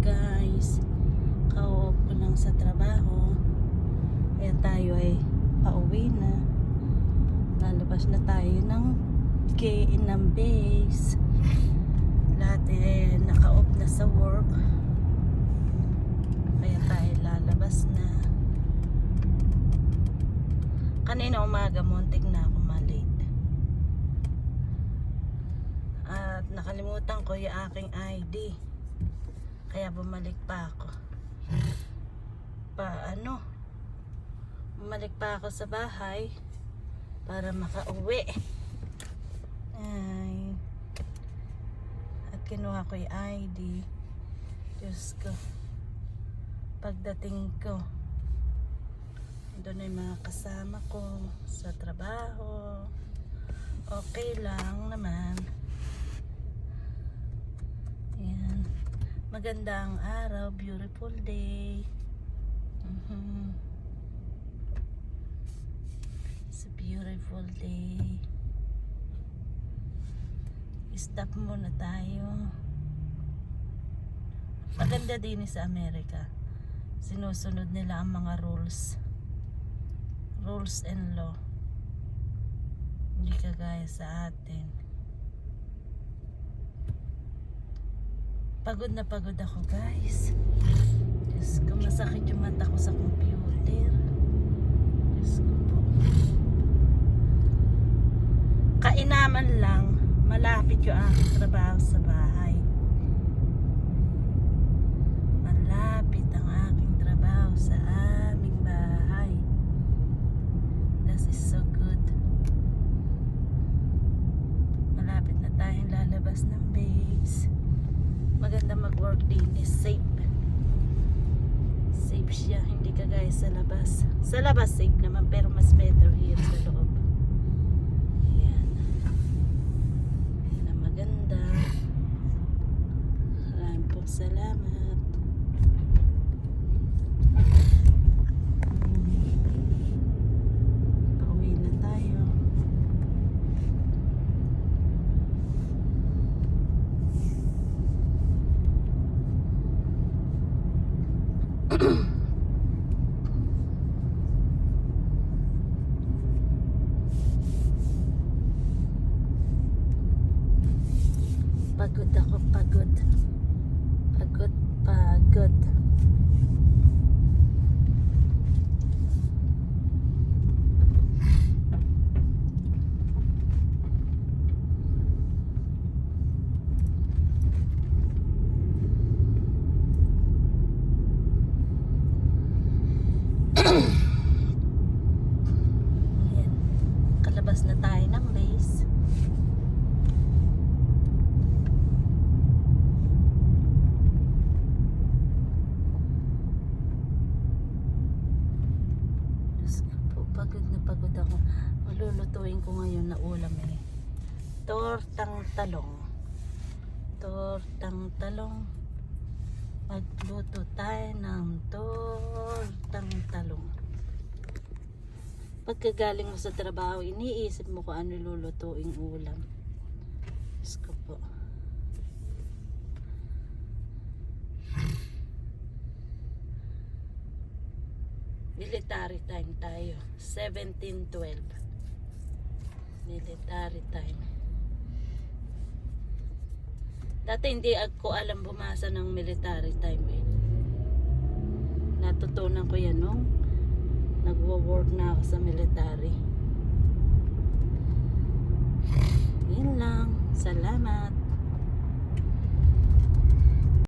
guys. Kauop ko lang sa trabaho. Kaya tayo ay pauwi na. Lalabas na tayo ng KN ng base. Lahat eh naka-off na sa work. Kaya tayo lalabas na. Kanina umaga muntik na ako malate. At nakalimutan ko yung aking ID. Kaya bumalik pa ako. Pa ano? Bumalik pa ako sa bahay para makauwi. Ay. At kinuha ko yung ID. Diyos ko. Pagdating ko, doon ay mga kasama ko sa trabaho. Okay lang naman. Ayan. Magandang araw, beautiful day. Mhm. It's a beautiful day. Stop muna tayo. Maganda din sa Amerika. Sinusunod nila ang mga rules. Rules and law. Hindi kagaya sa atin. Pagod na pagod ako guys. Diyos ko, masakit yung mata ko sa computer. Diyos ko po. Kainaman lang, malapit yung aking trabaho sa bahay. Malapit ang aking trabaho sa aming bahay. That is so good. Malapit na tayong lalabas ng base. Maganda mag-work din is safe. Safe siya, hindi kagaya sa labas. Sa labas safe naman pero mas better here sa loob. Ayan. Ayan ang maganda. Maraming salamat. Pauwi na tayo. Pagod ako, pagod. Pagod, pagod. Ayan. Kalabas na tayo ng base. Diyos ko po, pagod ako. Malulutuin ko ngayon na ulam eh. Tortang talong. Tortang talong. Magluto tayo ng tortang talong. Pagkagaling mo sa trabaho, iniisip mo kung ano lulutuing ulam. Diyos ko po. Military time tayo. 1712. Military time. Dati hindi ako alam bumasa ng military time eh. Natutunan ko yan nung nagwo-work na ako sa military. Yun lang. Salamat.